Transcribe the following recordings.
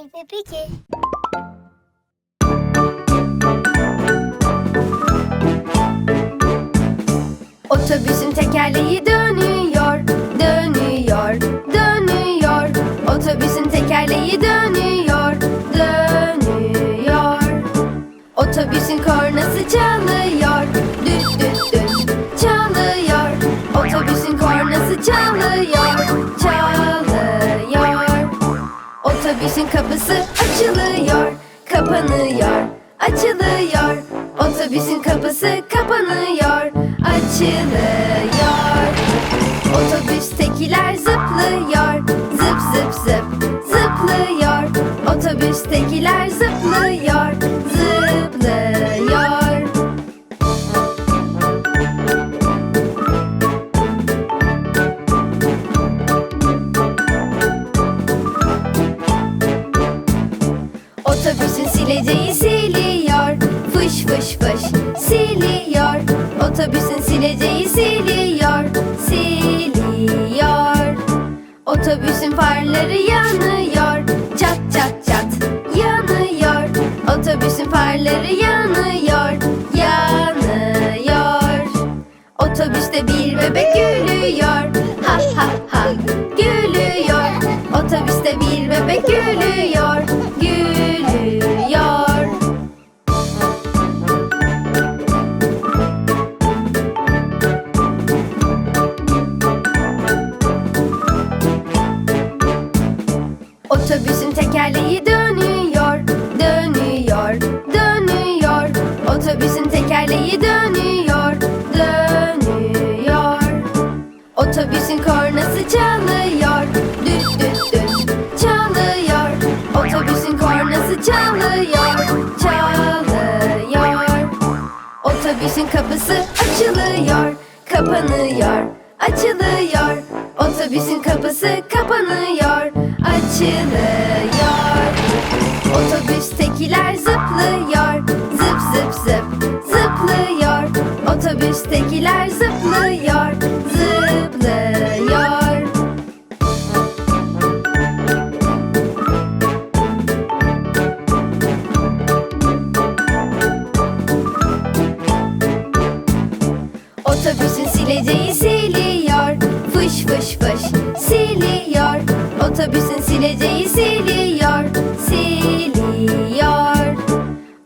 Peki peki. Otobüsün tekerleği dönüyor, dönüyor, dönüyor. Otobüsün tekerleği dönüyor, dönüyor. Otobüsün kornası çalıyor, düt düt düt çalıyor. Otobüsün kornası çalıyor, Otobüsün kapısı açılıyor, kapanıyor, açılıyor. Otobüsün kapısı kapanıyor, açılıyor. Otobüstekiler zıplıyor, zıp zıp zıp zıplıyor. Otobüstekiler zıplıyor, Otobüsün sileceği siliyor Fış fış fış siliyor Otobüsün sileceği siliyor Siliyor Otobüsün farları yanıyor Çat çat çat yanıyor. Otobüsün farları yanıyor Yanıyor. Otobüste bir bebek gülüyor Otobüsün tekerleği dönüyor, dönüyor, dönüyor. Otobüsün tekerleği dönüyor, dönüyor. Otobüsün kornası çalıyor, düt düt düt çalıyor. Otobüsün kornası çalıyor, çalıyor. Otobüsün kapısı açılıyor, kapanıyor, açılıyor. Otobüsün kapısı kapanıyor, açılıyor. Otobüstekiler zıplıyor, zıp zıp zıp zıplıyor. Otobüstekiler zıplıyor, zıplıyor. Otobüsün sileceği siliyor Fış fış fış siliyor. Otobüsün sileceği siliyor. Siliyor.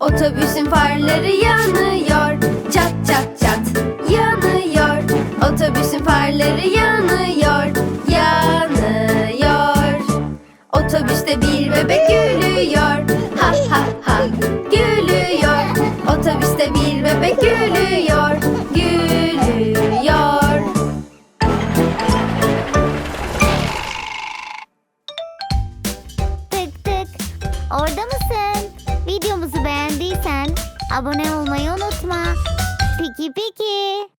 Otobüsün farları yanıyor. Çat çat çat. Yanıyor. Otobüsün farları yanıyor. Yanıyor. Otobüste bir bebek gülüyor. Ha ha ha. Gülüyor. Otobüste bir bebek gülüyor abone olmayı unutma. Peki peki.